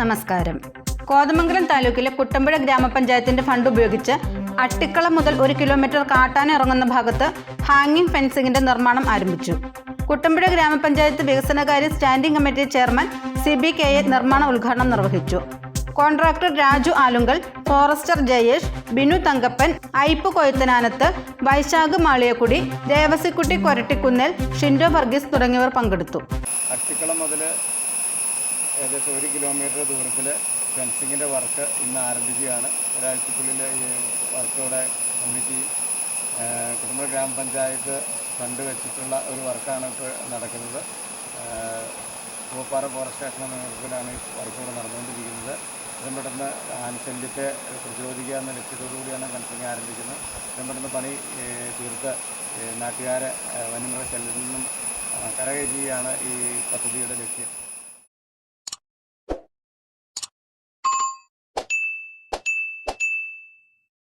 നമസ്കാരം. കോതമംഗലം താലൂക്കിലെ കുട്ടമ്പുഴ ഗ്രാമപഞ്ചായത്തിന്റെ ഫണ്ട് ഉപയോഗിച്ച് അട്ടിക്കളം മുതൽ ഒരു കിലോമീറ്റർ കാട്ടാൻ ഇറങ്ങുന്ന ഭാഗത്ത് ഹാങ്ങിങ് ഫെൻസിംഗിന്റെ നിർമ്മാണം ആരംഭിച്ചു. കുട്ടമ്പുഴ ഗ്രാമപഞ്ചായത്ത് വികസനകാര്യ standing committee chairman C B K A നിർമ്മാണ ഉദ്ഘാടനം നിർവഹിച്ചു. കോൺട്രാക്ടർ രാജു ആലുങ്കൽ ഫോറസ്റ്റർ ജയേഷ് ബിനു തങ്കപ്പൻ ഐപ്പ് കൊയ്ത്തനാനത്ത് വൈശാഖ് മാളിയക്കുടി ദേവസിക്കുട്ടി കൊരട്ടിക്കുന്നേൽ ഷിൻഡോ വർഗീസ് തുടങ്ങിയവർ പങ്കെടുത്തു. ഏകദേശം ഒരു കിലോമീറ്റർ ദൂരത്തിൽ ഫെൻസിങ്ങിന്റെ വർക്ക് ഇന്ന് ആരംഭിക്കുകയാണ്. ഒരാഴ്ചക്കുള്ളിൽ ഈ വർക്ക് ഇവിടെ കമ്മിറ്റി കുടുംബ ഗ്രാമപഞ്ചായത്ത് ഫണ്ട് വെച്ചിട്ടുള്ള ഒരു വർക്കാണ് ഇപ്പോൾ നടക്കുന്നത്. പൂപ്പാറ ഫോറസ്റ്റ് സ്റ്റേഷന്റെ നേതൃത്വത്തിലാണ് ഈ വർക്ക് നടന്നുകൊണ്ടിരിക്കുന്നത്. ഇതും പെട്ടെന്ന് ആനുശല്യത്തെ പ്രതിരോധിക്കുക എന്ന ലക്ഷ്യത്തോടുകൂടിയാണ് ഫെൻസിങ് ആരംഭിക്കുന്നത്. ഇതും പെട്ടെന്ന് പണി തീർത്ത് നാട്ടുകാരെ വന്യമൃഗശല്യത്തിൽ നിന്നും കരകയറ്റുകയാണ് ഈ പദ്ധതിയുടെ ലക്ഷ്യം.